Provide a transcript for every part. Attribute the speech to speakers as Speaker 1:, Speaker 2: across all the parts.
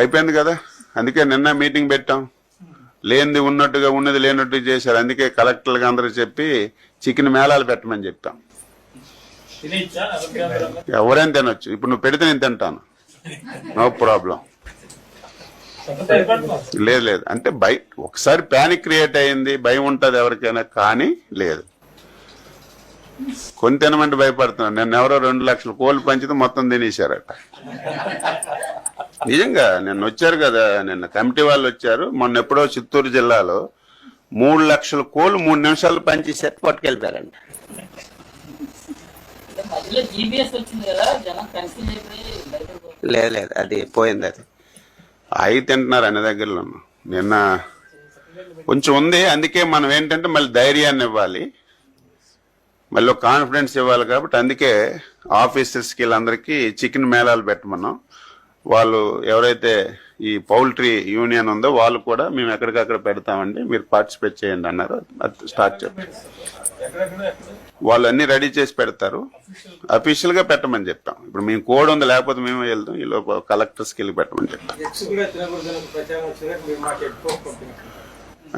Speaker 1: అయిపోయింది కదా? అందుకే నిన్న మీటింగ్ పెట్టాం. లేనిది ఉన్నట్టుగా ఉన్నది లేనట్టు చేశారు. అందుకే కలెక్టర్లకు అందరూ చెప్పి చికెన్ మేళాలు పెట్టమని
Speaker 2: ఆరోగ్యకరంగా
Speaker 1: ఎవరైనా తినొచ్చు. ఇప్పుడు నువ్వు పెడితే నేను తింటాను. No problem. లేదు లేదు. అంటే భయ ఒకసారి ప్యానిక్ క్రియేట్ అయింది భయం ఉంటుంది ఎవరికైనా కానీ లేదు. కొని తినమంటే భయపడుతున్నాను. నిన్న ఎవరో రెండు లక్షల కోళ్ళు పంచితే మొత్తం తినేశారట. నిజంగా నిన్న వచ్చారు కదా నిన్న కమిటీ వాళ్ళు వచ్చారు. మొన్న ఎప్పుడో చిత్తూరు జిల్లాలో మూడు లక్షల కోళ్ళు మూడు నిమిషాలు పట్టుకెళ్ళిపోయారంట.
Speaker 3: బయటకు పోతున్నారు.
Speaker 1: లేదు లేదు అది పోయింది అది. అవి తింటున్నారు అన్ని దగ్గరలో. నిన్న కొంచెం ఉంది అందుకే మనం ఏంటంటే మళ్ళీ ధైర్యాన్ని ఇవ్వాలి. మళ్ళీ కాన్ఫిడెన్స్ ఇవ్వాలి కాబట్టి అందుకే ఆఫీసర్స్కి వీళ్ళందరికీ చికెన్ మేళాలు పెట్టమన్నాం. వాళ్ళు ఎవరైతే ఈ పౌల్ట్రీ యూనియన్ ఉందో వాళ్ళు కూడా మేము ఎక్కడికక్కడ పెడతామండి. మీరు పార్టిసిపేట్ చేయండి అన్నారు. అది స్టార్ట్ చెప్పారు వాళ్ళు అన్ని రెడీ చేసి పెడతారు. అఫీషియల్గా పెట్టమని చెప్తాం ఇప్పుడు మేము కోడ్ ఉంది లేకపోతే మేము వెళ్తాం. ఈ లోపల కలెక్టర్స్కి వెళ్ళి పెట్టమని
Speaker 4: చెప్తాం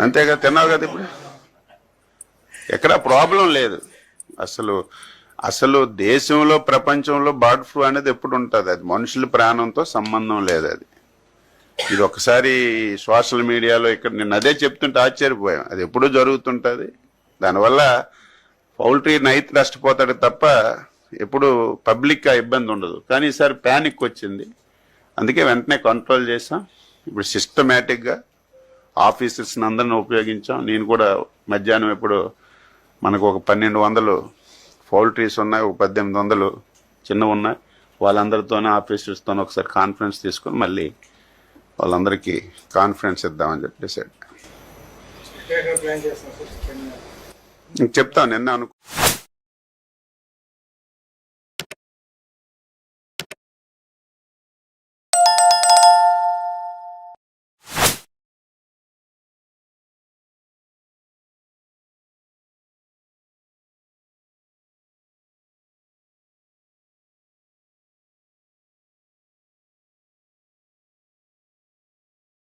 Speaker 1: అంతేగా తిన్నావు కదా ఇప్పుడు? ఎక్కడ ప్రాబ్లం లేదు. అసలు అసలు దేశంలో ప్రపంచంలో బర్డ్ ఫ్లూ అనేది ఎప్పుడు ఉంటుంది అది మనుషుల ప్రాణంతో సంబంధం లేదు అది. ఇది ఒకసారి సోషల్ మీడియాలో ఇక్కడ నేను అదే చెప్తుంటే ఆశ్చర్యపోయాం అది ఎప్పుడూ జరుగుతుంటుంది. దానివల్ల పౌల్ట్రీ నైట్ నష్టపోతాడు తప్ప ఎప్పుడు పబ్లిక్ ఇబ్బంది ఉండదు. కానీ ఈసారి ప్యానిక్ వచ్చింది. అందుకే వెంటనే కంట్రోల్ చేసాం ఇప్పుడు సిస్టమేటిక్గా ఆఫీసర్స్ని అందరిని ఉపయోగించాం. నేను కూడా మధ్యాహ్నం ఎప్పుడు మనకు ఒక పన్నెండు వందలు పౌల్ట్రీస్ ఉన్నాయి ఒక పద్దెనిమిది వందలు చిన్నవి ఉన్నాయి. వాళ్ళందరితోనే ఆఫీసర్స్తోనే ఒకసారి కాన్ఫరెన్స్ తీసుకొని మళ్ళీ వాళ్ళందరికీ కాన్ఫరెన్స్ ఇద్దామని చెప్పి డిసైడ్
Speaker 4: ఎక్కడెక్కడ ప్లాన్ చేస్తున్నారు సార్ చికెన్
Speaker 1: చెప్తాను నిన్న అనుకో